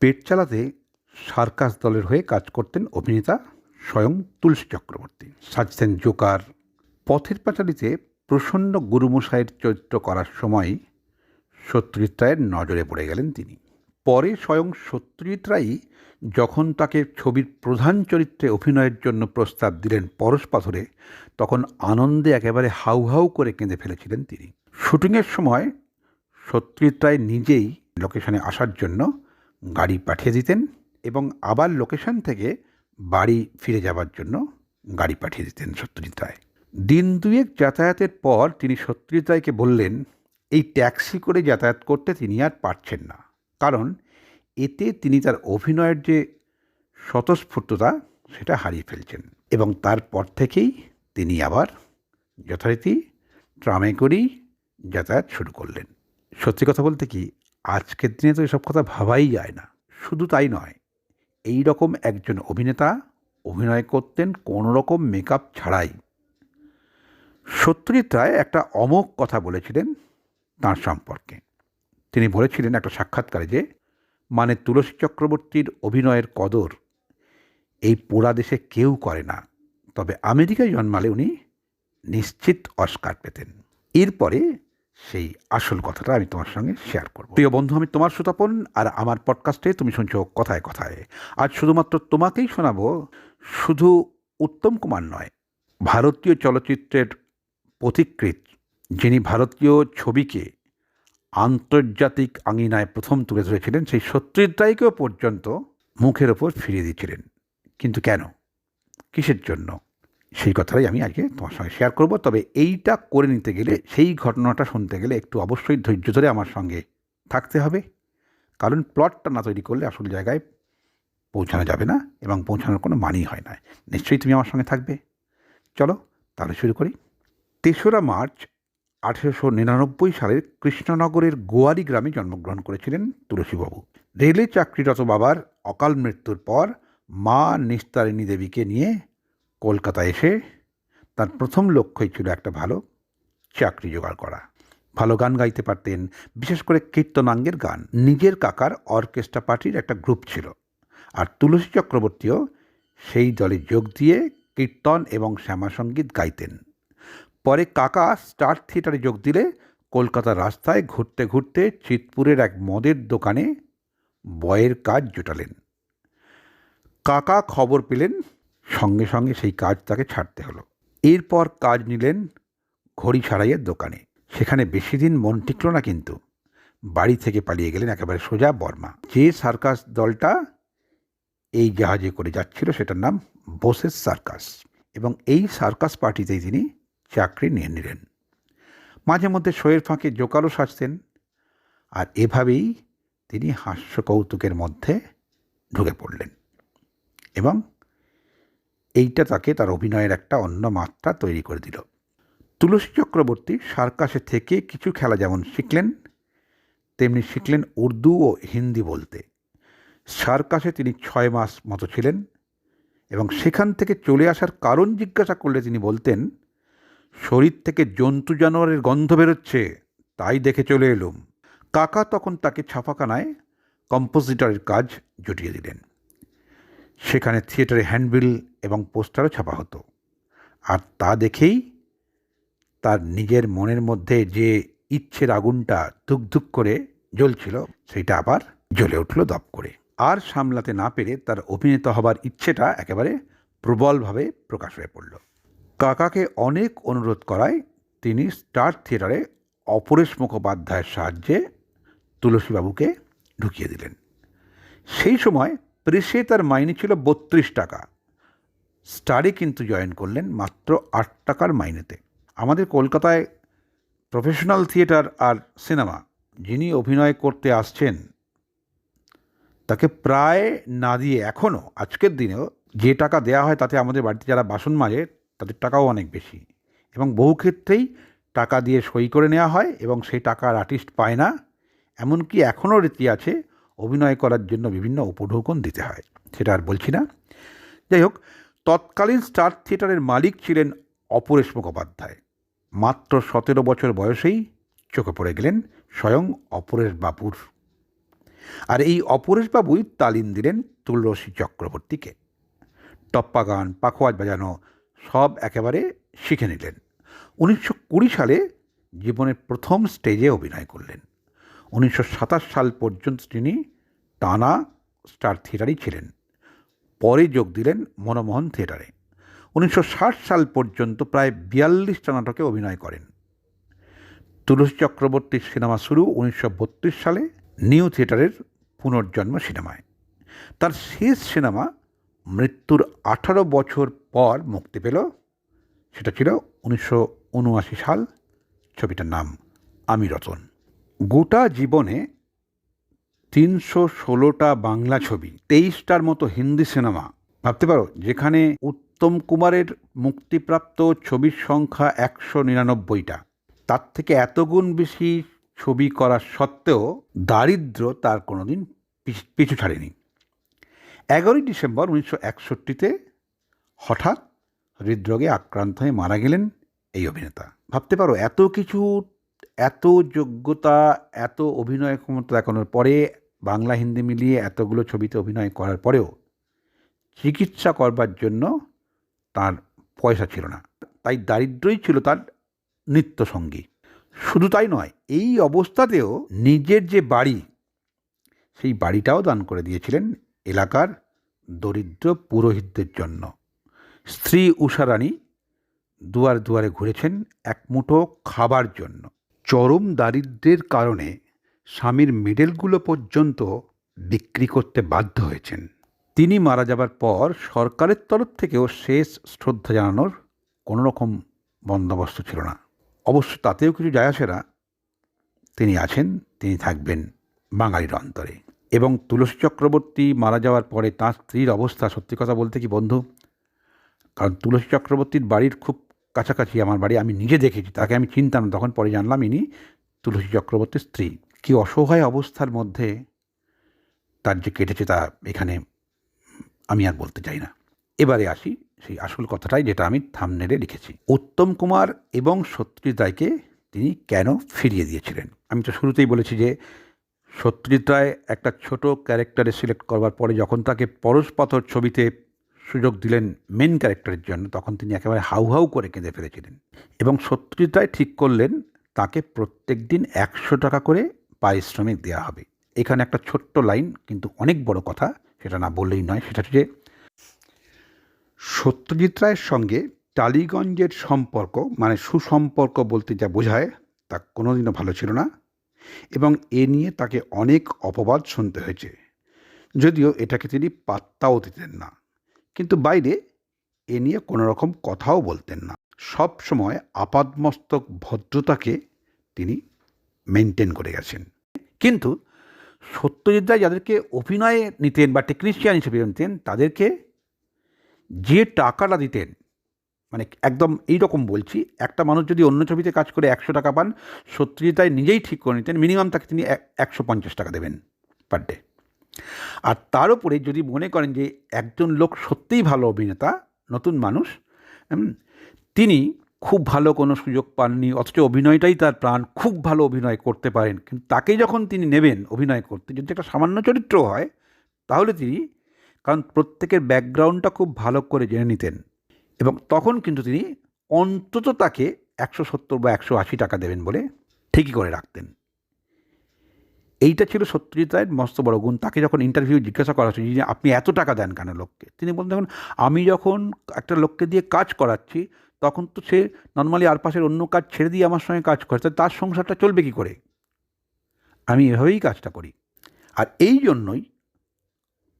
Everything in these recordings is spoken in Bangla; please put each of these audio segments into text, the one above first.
পেট চালাতে সার্কাস দলের হয়ে কাজ করতেন অভিনেতা স্বয়ং তুলসী চক্রবর্তী। সাজতেন জোকার। পথের পাঁচালিতে প্রসন্ন গুরুমশাইয়ের চরিত্র করার সময় সত্যজিৎ রায়ের নজরে পড়ে গেলেন তিনি। পরে স্বয়ং সত্যজিৎ রায়ই যখন তাকে ছবির প্রধান চরিত্রে অভিনয়ের জন্য প্রস্তাব দিলেন পরশ পাথরে, তখন আনন্দে একেবারে হাউ হাউ করে কেঁদে ফেলেছিলেন তিনি। শুটিংয়ের সময় সত্যজিৎ রায় নিজেই লোকেশনে আসার জন্য গাড়ি পাঠিয়ে দিতেন এবং আবার লোকেশন থেকে বাড়ি ফিরে যাবার জন্য গাড়ি পাঠিয়ে দিতেন সত্যজিৎ রায়। দিন দুয়েক যাতায়াতের পর তিনি সত্যজিৎ রায়কে বললেন, এই ট্যাক্সি করে যাতায়াত করতে তিনি আর পারছেন না। কারণ এতে তিনি তার অভিনয়ের যে স্বতঃস্ফূর্ততা, সেটা হারিয়ে ফেলছেন। এবং তারপর থেকেই তিনি আবার যথারীতি ট্রামে করেই যাতায়াত শুরু করলেন। সত্যি কথা বলতে কি আজকের দিনে তো এসব কথা ভাবাই যায় না। শুধু তাই নয়, এই রকম একজন অভিনেতা অভিনয় করতেন কোনো রকম মেকআপ ছাড়াই। সত্যজিৎ রায় একটা অমোক কথা বলেছিলেন তাঁর সম্পর্কে। তিনি বলেছিলেন একটা সাক্ষাৎকারে যে মানে তুলসী চক্রবর্তীর অভিনয়ের কদর এই পোড়া দেশে কেউ করে না, তবে আমেরিকায় জন্মালে উনি নিশ্চিত অস্কার পেতেন। এরপরে সেই আসল কথাটা আমি তোমার সঙ্গে শেয়ার করব। প্রিয় বন্ধু, আমি তোমার সুতাপন আর আমার পডকাস্টে তুমি শুনছো কথায় কথায়। আজ শুধুমাত্র তোমাকেই শোনাবো, শুধু উত্তম কুমার নয়, ভারতীয় চলচ্চিত্রের পথিকৃৎ, যিনি ভারতীয় ছবিকে আন্তর্জাতিক আঙিনায় প্রথম তুলে ধরেছিলেন, সেই রায়কেও পর্যন্ত মুখের ওপর ফিরিয়ে দিয়েছিলেন। কিন্তু কেন? কিসের জন্য? সেই কথাটাই আমি আজকে তোমার সঙ্গে শেয়ার করব। তবে এইটা করে নিতে গেলে, সেই ঘটনাটা শুনতে গেলে একটু অবশ্যই ধৈর্য ধরে আমার সঙ্গে থাকতে হবে। কারণ প্লটটা না তৈরি করলে আসল জায়গায় পৌঁছানো যাবে না এবং পৌঁছানোর কোনো মানই হয় না। নিশ্চয়ই তুমি আমার সঙ্গে থাকবে। চলো তাহলে শুরু করি। তেসরা মার্চ আঠেরোশো নিরানব্বই সালের কৃষ্ণনগরের গোয়ারি গ্রামে জন্মগ্রহণ করেছিলেন তুলসীবাবু। রেলে চাকরিরত বাবার অকাল মৃত্যুর পর মা নিস্তারিণী দেবীকে নিয়ে কলকাতা এসে তার প্রথম লক্ষ্যই ছিল একটা ভালো চাকরি জোগাড় করা। ভালো গান গাইতে পারতেন, বিশেষ করে কীর্তনাঙ্গের গান। নিজের কাকার অর্কেস্ট্রা পার্টির একটা গ্রুপ ছিল। আর তুলসী চক্রবর্তীও সেই দলে যোগ দিয়ে কীর্তন এবং শ্যামাসঙ্গীত গাইতেন। পরে কাকা স্টার থিয়েটারে যোগ দিলে কলকাতার রাস্তায় ঘুরতে ঘুরতে চিতপুরের এক মদের দোকানে বয়ের কাজ জোটালেন। কাকা খবর পেলেন সঙ্গে সঙ্গে সেই কাজ তাকে ছাড়তে হলো। এরপর কাজ নিলেন ঘড়ি ছাড়াইয়ের দোকানে। সেখানে বেশি দিন মন টিকল না কিন্তু। বাড়ি থেকে পালিয়ে গেলেন একেবারে সোজা বর্মা। যে সার্কাস দলটা এই জাহাজে করে যাচ্ছিল সেটার নাম বোসেস সার্কাস এবং এই সার্কাস পার্টিতেই তিনি চাকরি নিয়ে নিলেন। মাঝে মধ্যে শোয়ের ফাঁকে জোকারও সাজতেন আর এভাবেই তিনি হাস্য কৌতুকের মধ্যে ঢুকে পড়লেন এবং এইটা তাকে তার অভিনয়ের একটা অন্য মাত্রা তৈরি করে দিল। তুলসী চক্রবর্তী সার্কাসে থেকে কিছু খেলা যেমন শিখলেন, তেমনি শিখলেন উর্দু ও হিন্দি বলতে। সার্কাসে তিনি ছয় মাস মতো ছিলেন এবং সেখান থেকে চলে আসার কারণ জিজ্ঞাসা করলে তিনি বলতেন, শরীর থেকে জন্তু জানোয়ারের গন্ধ বেরোচ্ছে, তাই দেখে চলে এলুম। কাকা তখন তাকে ছাপাখানায় কম্পোজিটরের কাজ জুটিয়ে দিলেন। সেখানে থিয়েটারে হ্যান্ডবিল এবং পোস্টারও ছাপা হতো। আর তা দেখেই তার নিজের মনের মধ্যে যে ইচ্ছের আগুনটা ধুক ধুক করে জ্বলছিল সেটা আবার জ্বলে উঠল দপ করে। আর সামলাতে না পেরে তার অভিনেতা হবার ইচ্ছেটা একেবারে প্রবলভাবে প্রকাশ হয়ে পড়ল। কাকাকে অনেক অনুরোধ করায় তিনি স্টার থিয়েটারে অপরেশ মুখোপাধ্যায়ের সাহায্যে তুলসীবাবুকে ঢুকিয়ে দিলেন। সেই সময় প্রেসে তার মাইনে ছিল বত্রিশ টাকা। স্টারে কিন্তু জয়েন করলেন মাত্র আট টাকার মাইনেতে। আমাদের কলকাতায় প্রফেশনাল থিয়েটার আর সিনেমা, যিনি অভিনয় করতে আসছেন, তাকে প্রায় না দিয়ে এখনও আজকের দিনেও যে টাকা দেয়া হয় তাতে আমাদের বাড়িতে যারা বাসন মাজে, তাদের টাকাও অনেক বেশি। এবং বহু ক্ষেত্রেই টাকা দিয়ে সই করে নেওয়া হয় এবং সেই টাকা আর আর্টিস্ট পায় না। এমনকি এখনও রীতি আছে অভিনয় করার জন্য বিভিন্ন উপঢৌকন দিতে হয়। সেটা আর বলছি না। যাই হোক তৎকালীন স্টার থিয়েটারের মালিক ছিলেন অপরেশ মুখোপাধ্যায়। মাত্র সতেরো বছর বয়সেই চোখে পড়ে গেলেন স্বয়ং অপরেশ বাবুর। আর এই অপরেশবাবুই তালিম দিলেন তুলসী চক্রবর্তীকে। টপ্পা গান, পাখোয়াজ বাজানো, সব একেবারে শিখে নিলেন। উনিশশো কুড়ি সালে জীবনের প্রথম স্টেজে অভিনয় করলেন। উনিশশো সাতাশ সাল পর্যন্ত তিনি টানা স্টার থিয়েটারই ছিলেন। পরে যোগ দিলেন মনমোহন থিয়েটারে। উনিশশো ষাট সাল পর্যন্ত প্রায় বিয়াল্লিশটা নাটকে অভিনয় করেন। তুলসী চক্রবর্তীর সিনেমা শুরু উনিশশো বত্রিশ সালে নিউ থিয়েটারের পুনর্জন্ম সিনেমায়। তার শেষ সিনেমা মৃত্যুর আঠারো বছর পর মুক্তি পেল। সেটা ছিল উনিশশো উনআশি সাল। ছবিটার নাম আমি রতন। গোটা জীবনে তিনশো ষোলোটা বাংলা ছবি, তেইশটার মতো হিন্দি সিনেমা, ভাবতে পারো, যেখানে উত্তম কুমারের মুক্তিপ্রাপ্ত ছবির সংখ্যা একশো নিরানব্বইটা। তার থেকে এতগুণ বেশি ছবি করা সত্ত্বেও দারিদ্র তার কোনোদিন পিছ- ছাড়েনি। এগারোই ডিসেম্বর উনিশশো একষট্টিতে হঠাৎ হৃদরোগে আক্রান্ত হয়ে মারা গেলেন এই অভিনেতা। ভাবতে পারো, এত কিছু এত যোগ্যতা, এত অভিনয় ক্ষমতা দেখানোর পরে বাংলা, হিন্দি মিলিয়ে এতগুলো ছবিতে অভিনয় করার পরেও চিকিৎসা করবার জন্য তার পয়সা ছিল না। তাই দারিদ্রই ছিল তার নিত্যসঙ্গী। শুধু তাই নয়, এই অবস্থাতেও নিজের যে বাড়ি, সেই বাড়িটাও দান করে দিয়েছিলেন এলাকার দরিদ্র পুরোহিতদের জন্য। স্ত্রী উষারানী দুয়ার দুয়ারে ঘুরেছেন এক মুঠো খাবার জন্য। চরম দারিদ্র্যের কারণে স্বামীর মেডেলগুলো পর্যন্ত বিক্রি করতে বাধ্য হয়েছেন। তিনি মারা যাবার পর সরকারের তরফ থেকেও শেষ শ্রদ্ধা জানানোর কোনো রকম বন্দোবস্ত ছিল না। অবশ্য তাতেও কিছু যায় আসে না। তিনি আছেন, তিনি থাকবেন বাঙালির অন্তরে। এবং তুলসী চক্রবর্তী মারা যাওয়ার পরে তাঁর স্ত্রীর অবস্থা সত্যি কথা বলতে কি বন্ধু? কারণ তুলসী চক্রবর্তীর বাড়ির খুব কাছাকাছি আমার বাড়ি, আমি নিজে দেখেছি, তাকে আমি চিনতাম তখন পরে জানলাম ইনি তুলসী চক্রবর্তীর স্ত্রী। কি অসহায় অবস্থার মধ্যে তার যে কেটেছে তা এখানে আমি আর বলতে চাই না। এবারে আসি সেই আসল কথাটাই যেটা আমি থামনেলে লিখেছি। উত্তম কুমার এবং সত্যজিৎ রায়কে তিনি কেন ফিরিয়ে দিয়েছিলেন? আমি তো শুরুতেই বলেছি যে সত্যজিৎ রায় একটা ছোট ক্যারেক্টারে সিলেক্ট করবার পরে যখন তাকে পরশ পাথর ছবিতে সুযোগ দিলেন মেন ক্যারেক্টারের জন্য, তখন তিনি একেবারে হাউ হাউ করে কেঁদে ফেলেছিলেন। এবং সত্যজিৎ রায় ঠিক করলেন, তাকে প্রত্যেক দিন একশো টাকা করে পারিশ্রমিক দেওয়া হবে। এখানে একটা ছোট্ট লাইন, কিন্তু অনেক বড় কথা, সেটা না বললেই নয়, সেটা হচ্ছে সত্যজিৎ রায়ের সঙ্গে টালিগঞ্জের সম্পর্ক মানে সুসম্পর্ক বলতে যা বোঝায়, তা কোনোদিনও ভালো ছিল না। এবং এ নিয়ে তাকে অনেক অপবাদ শুনতে হয়েছে। যদিও এটাকে তিনি পাত্তাও দিতেন না। কিন্তু বাইরে এ নিয়ে কোনো রকম কথাও বলতেন না। সব সময় আপাদমস্তক ভদ্রতাকে তিনি মেনটেন করে গেছেন। কিন্তু সত্যজিৎ রায় যাদেরকে অভিনয়ে নিতেন বা টেকনিশিয়ান হিসেবে নিতেন, তাদেরকে যে টাকাটা দিতেন মানে একদম এই রকম বলছি, একটা মানুষ যদি অন্য ছবিতে কাজ করে একশো টাকা পান, সত্যজিৎ রায় নিজেই ঠিক করে নিতেন মিনিমাম তাকে তিনি একশো পঞ্চাশ টাকা দেবেন পার ডে আর তার উপরে যদি মনে করেন যে একজন লোক সত্যিই ভালো অভিনেতা, নতুন মানুষ তিনি খুব ভালো কোনো সুযোগ পাননি, অথচ অভিনয়টাই তার প্রাণ, খুব ভালো অভিনয় করতে পারেন। কিন্তু তাকে যখন তিনি নেবেন অভিনয় করতে, যদি একটা সামান্য চরিত্র হয়, তাহলে তিনি, কারণ প্রত্যেকের ব্যাকগ্রাউন্ডটা খুব ভালো করে জেনে নিতেন। এবং তখন কিন্তু তিনি অন্তত তাকে একশো সত্তর বা একশো আশি টাকা দেবেন বলে ঠিকই করে রাখতেন। এইটা ছিল সত্যজিৎ রায়ের মস্ত বড় গুণ। তাকে যখন ইন্টারভিউ জিজ্ঞাসা করা হচ্ছে, যে আপনি এত টাকা দেন কেন লোককে? তিনি বলতেন দেখুন, আমি যখন একটা লোককে দিয়ে কাজ করাচ্ছি, তখন তো সে নর্মালি আর পাশের অন্য কাজ ছেড়ে দিয়ে আমার সঙ্গে কাজ করে তার সংসারটা চলবে কী করে? আমি এভাবেই কাজটা করি। আর এই জন্যই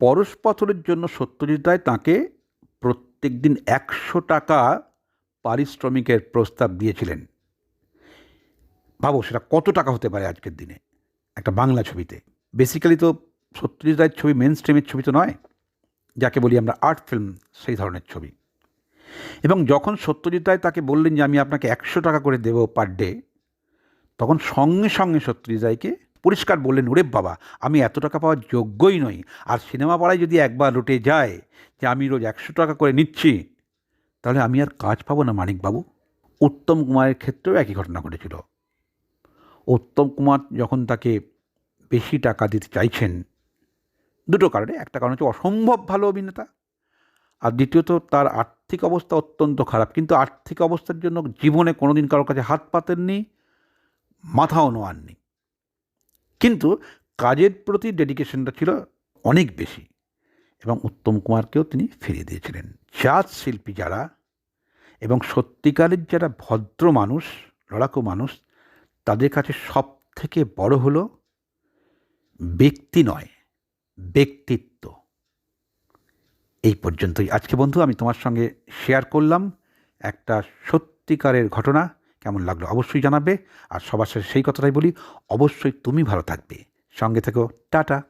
পরশ পাথরের জন্য সত্যজিৎ রায় তাঁকে প্রত্যেক দিন একশো টাকা পারিশ্রমিকের প্রস্তাব দিয়েছিলেন। ভাবো সেটা কত টাকা হতে পারে আজকের দিনে? একটা বাংলা ছবিতে। বেসিক্যালি তো সত্যজিৎ রায়ের ছবি মেন স্ট্রিমের ছবি তো নয়, যাকে বলি আমরা আর্ট ফিল্ম সেই ধরনের ছবি। এবং যখন সত্যজিৎ রায় তাকে বললেন যে আমি আপনাকে একশো টাকা করে দেবো পার ডে তখন সঙ্গে সঙ্গে সত্যজিৎ রায়কে পরিষ্কার বললেন, ওরে বাবা, আমি এত টাকা পাওয়ার যোগ্যই নই। আর সিনেমা পাড়ায় যদি একবার লুটে যায় যে আমি রোজ একশো টাকা করে নিচ্ছি, তাহলে আমি আর কাজ পাবো না মানিকবাবু। উত্তম কুমারের ক্ষেত্রেও একই ঘটনা ঘটেছিল। উত্তম কুমার যখন তাকে বেশি টাকা দিতে চাইছেন, দুটো কারণে। একটা কারণ হচ্ছে অসম্ভব ভালো অভিনেতা, আর দ্বিতীয়ত তার আর্থিক অবস্থা অত্যন্ত খারাপ। কিন্তু আর্থিক অবস্থার জন্য জীবনে কোনোদিন কারোর কাছে হাত পাতেননি, মাথাও নোয়াননি। কিন্তু কাজের প্রতি ডেডিকেশনটা ছিল অনেক বেশি এবং উত্তম কুমারকেও তিনি ফিরিয়ে দিয়েছিলেন। জাত শিল্পী যারা এবং সত্যিকারের যারা ভদ্র মানুষ, লড়াকু মানুষ তাদের কাছে সব থেকে বড় হলো ব্যক্তি নয়, ব্যক্তিত্ব। এই পর্যন্তই। আজকে বন্ধু, আমি তোমার সঙ্গে শেয়ার করলাম একটা সত্যিকারের ঘটনা। কেমন লাগল অবশ্যই জানাবে। আর সবার সাথে সেই কথাটাই বলি, অবশ্যই তুমি ভালো থাকবে। সঙ্গে থেকো, টাটা।